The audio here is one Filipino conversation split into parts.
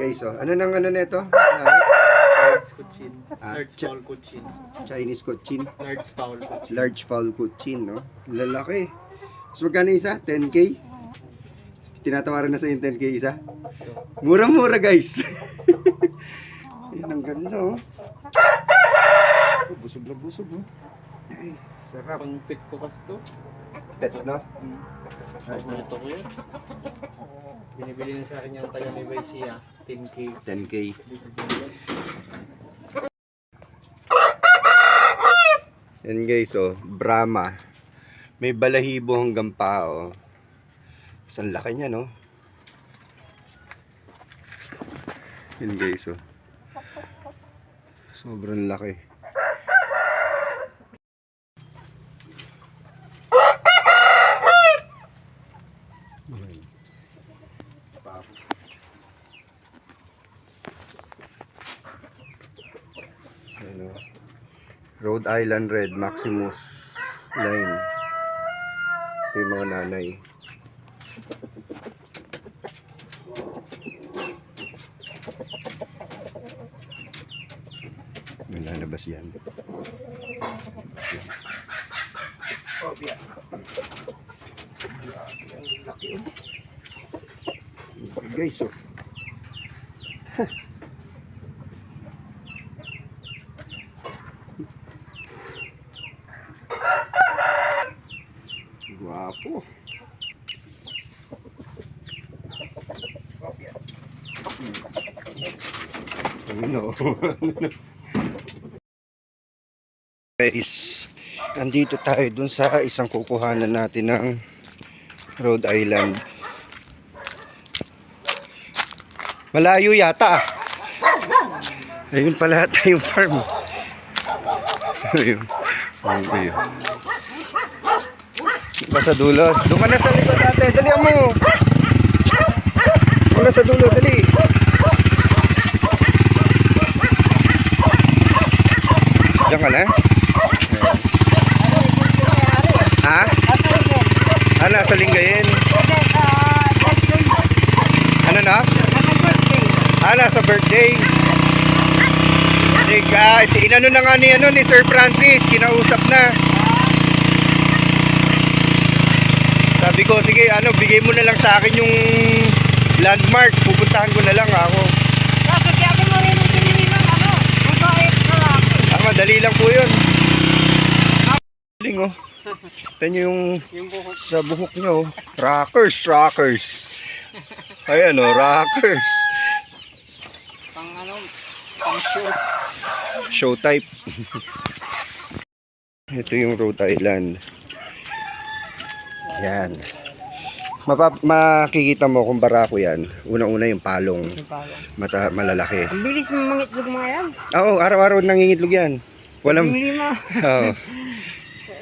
guys, oh. Ano nang ano nito? Large Cochin. Ah, Large cha- fowl Cochin. Chinese cochin. Large fowl Cochin. Large fowl cochin, no? Lalaki. So, magkano isa? 10K? Tinatawaran na sa yung 10K isa? Mura-mura, guys. Yan, ang ganda, oh. Busog na busog, oh. Ay, sarap. Pang pit ko kasi to. Pet, no? Ito ko yun. Binibili na sa akin yung taga ni Vicia. 10k. 10K. Yan guys, oh, Brahma. May balahibo hanggang pa, oh. Isang laki niya, no? Yan guys, oh. Sobrang laki. Ayan. Rhode Island Red Maximus line. Ito yung mga nanay. May lalabas yan. Oh, oh. Guys, oh. Ano? Guys, nandito tayo dun sa isang kukuhanan natin ng Rhode Island. Malayo yata. Ayun pala ata yung farm. Ayun. Ayun. Ba sa dulo? Na sa likod ate. Dali mo. Na sa dulo. Dali. Diyan ka na? Ha? Ah, nasa Lingayen. Ano na? Ah, nasa birthday. Eh, ah, inano na nga ni, ano, ni Sir Francis, kinausap na. Sabi ko, sige, ano, bigay mo na lang sa akin yung landmark. Pupuntahan ko na lang ako. Ah, madali lang po yun. Galing, oh. Nyo yung Yung buhok. sa buhok nyo. oh. Rockers, rockers. Ayan, oh, rockers. Pang ano, pang shoot. Show type. Ito yung Rhode Island. Yan. Mapap makikita mo kung barako yan. Unang-una yung palong. Mata malalaki. Ang bilis mo mangitlog mga yan. Oo, araw-araw nangingitlog yan. Walang... Yung lima. Oo.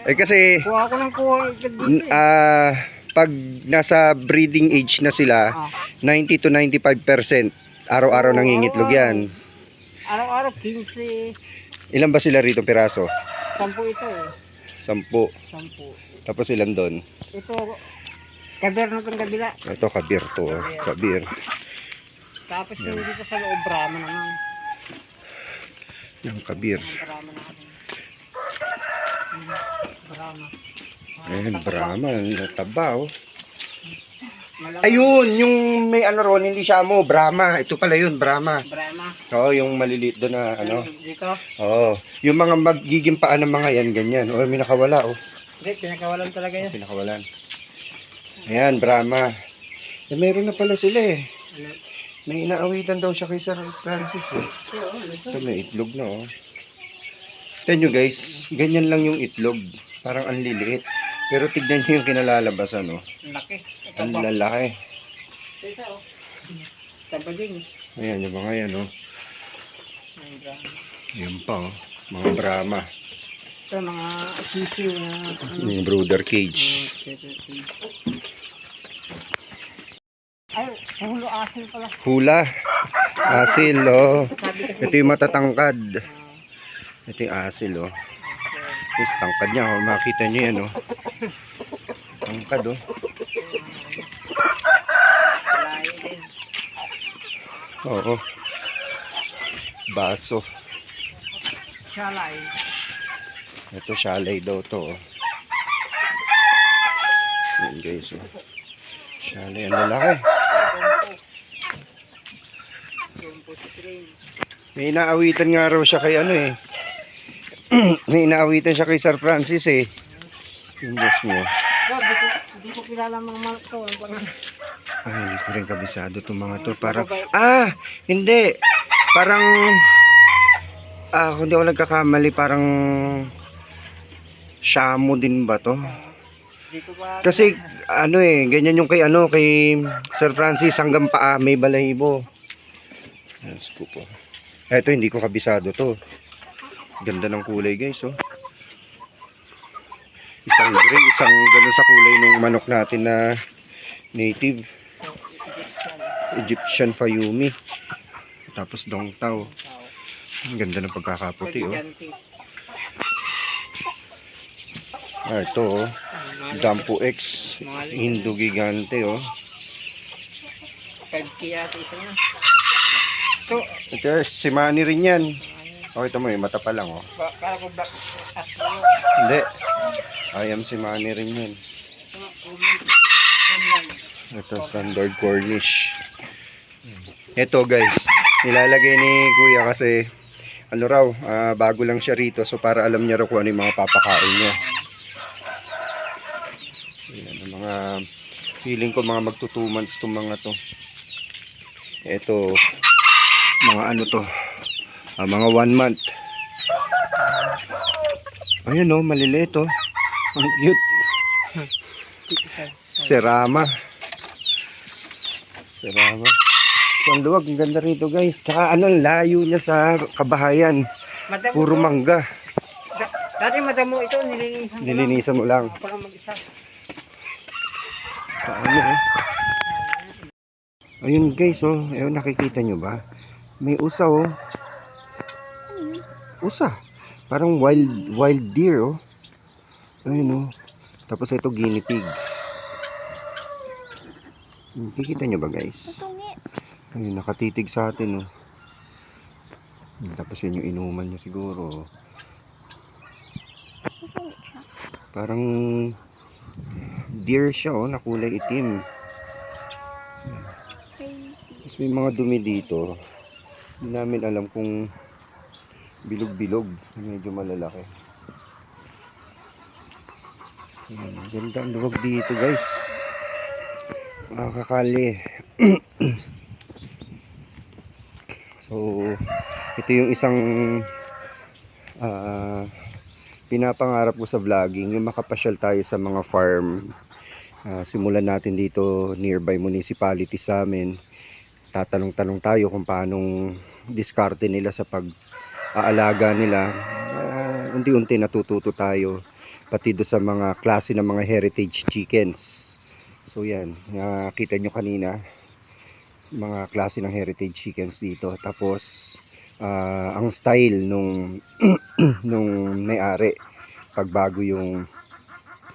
Eh kasi, Kuha ko ng kuha eh. ah, pag nasa breeding age na sila, Ah. 90 to 95% araw-araw nangingitlog yan. Araw-araw, 15. Ilan ba sila rito piraso? Sampu ito eh. Sampu. Sampu. Tapos ilan doon? Ito, kaber na itong kabila. Ito kabir to. oh. Kabir. Tapos yung dito sa loob, Brahma naman. Yung kabir. Ang Brahma naman. Hmm, Brahma. Ah, takba. Brahma. Taba. Malaki. Ayun, yung may ano ron, hindi siya mo, Brahma. Ito pala yun, Brahma. Brahma. Oo, yung maliliit doon na ano. Dito. Oo. Yung mga magiging paan ng mga yan, ganyan. Oh, may nakawala oh. Hindi, pinakawalan talaga yan. Pinakawalan. Ayan, Brahma. Eh, meron na pala sila eh. Ano? May inaawitan daw siya kay Sir Francis eh. Ito, oh, ito. Ito may itlog na oh. Tignan nyo guys, ganyan lang yung itlog. Parang ang liliit. Pero tignan nyo yung kinalalabasan oh. Ang laki. Ito Ang ba? lalaki. Ito, oh. Taba din. Ayan yung mga yan oh. Ang Brahma. Yan pa oh. Mga Brahma. Ito, mga sisiw na ano. Yung brooder cage. Ay, hulo asin pala. Hula. Asil oh. Ito yung matatangkad. Ah, Ito yung asil oh. Tapos tangkad niya oh. Makita nyo yan oh. Tangkad oh. Oo. Baso. Shalay. Ito, shalay daw to. Oh. Yan guys. Oh. Shalay, ang lalaki. May inaawitan nga raw siya kay ano eh. May inaawitan siya kay Sir Francis eh. Yung boss mo. Bob, di ko, kilala mga malak to. Ay, hindi ko rin kabisado itong mga to. Parang, ah, hindi. Parang, ah, kung di ako nagkakamali, parang, Shamo din ba to? Kasi, ano eh, ganyan yung kay, ano, kay Sir Francis hanggang paa, may balahibo. Yes ko po. Eto, hindi ko kabisado to. Ganda ng kulay guys, oh. Isang gray, isang ganun sa kulay ng manok natin na native. Egyptian Fayumi. Tapos Dongtao. Ang ganda ng pagkakaputi, oh. Ah, ito, oh. Dampo X. Indo Gigante, oh. 5 kaya sa isa niya. So, Ito, si Manny rin yan. Oh, ito mo, eh, mata pa lang, oh. para ko black. Hindi. I am si Manny rin yan. Ito, standard Cornish. Ito, guys. Nilalagay ni Kuya kasi ano raw, ah, bago lang siya rito. So, para alam niya raw kung ano yung mga papakain niya. Yan, ang mga feeling ko mga magto 2 months itong mga to. Ito, mga ano to, ah, mga 1 month. Ayan oh, maliliit oh. Ang cute. Serama. Serama. So, ang luwag, ang ganda rito guys. Tsaka ano, ang layo niya sa kabahayan. Madamo Puro mangga. Da- Dati madamo ito, nilinisan. Nilinisan mo lang. Para mag-isa. Eh? Ayun guys oh, ayun nakikita nyo ba? May usa oh. Usa. Parang wild wild deer oh. Ayun oh. Tapos ito guinea pig. Nakikita nyo ba guys? Ayun nakatitig sa atin oh. Tapos yun yung inuman niya siguro. oh. Parang deer siya oh, na kulay itim. Tapos may mga dumi dito. Hindi namin alam kung bilog-bilog. Medyo malalaki. Ayan, ganda ang luwag dito guys. Mga kakali. so, ito yung isang ah, pinapangarap ko sa vlogging. Yung makapasyal tayo sa mga farm. Ah, simulan natin dito nearby municipality sa amin tatanong-tanong tayo kung paanong diskarte nila sa pag-aalaga nila. Ah, unti-unti natututo tayo pati do sa mga klase ng mga heritage chickens. So yan, nakita nyo kanina mga klase ng heritage chickens dito. Tapos ah, ang style nung nung may-ari pagbago yung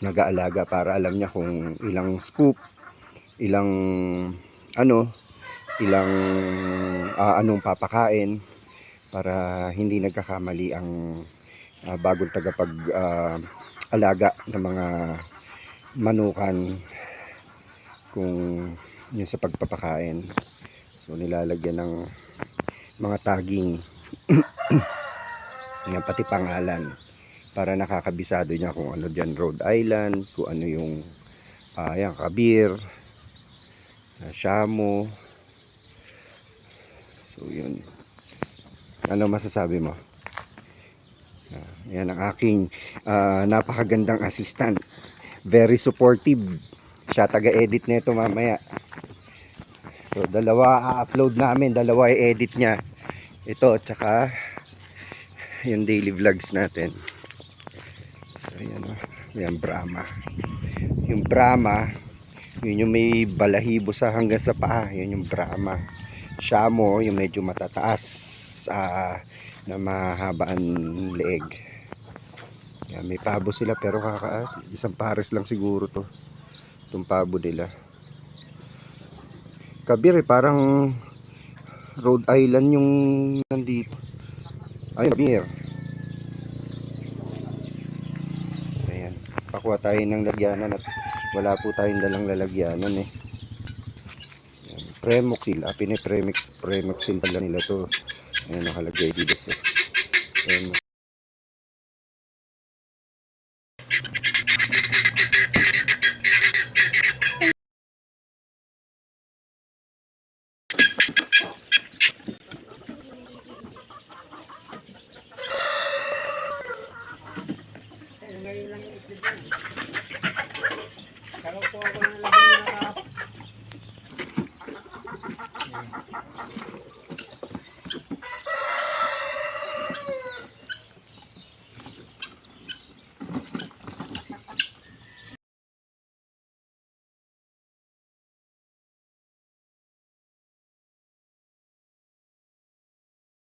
nag-aalaga para alam niya kung ilang scoop, ilang ano, ilang ah, anong papakain para hindi nagkakamali ang ah, bagong tagapag ah, ng mga manukan kung yun sa pagpapakain so nilalagyan ng mga tagging yan pati pangalan para nakakabisado niya kung ano dyan Rhode Island kung ano yung ah, yan, Kabir ah, Shamo So yun. Ano masasabi mo? Ah, yan ang aking ah, napakagandang assistant. Very supportive. Siya taga-edit nito mamaya. So dalawa a-upload namin, dalawa i-edit niya. Ito tsaka yung daily vlogs natin. So yan oh. Yan Brahma. Yung Brahma, yun yung may balahibo sa hanggang sa paa. Yun yung Brahma. Shamo, yung medyo matataas ah, na mahabaan leeg. Yan, may pabo sila pero kaka isang pares lang siguro to. Itong pabo nila. Kabir eh, parang Rhode Island yung nandito. Ayun, beer. Ayan. Pakuha tayo ng lagyanan at wala po tayong dalang lalagyanan eh. Premoxil. Ah, pinipremix. Premoxil pala nila to. Ayan, nakalagay dito sa. Premoxil.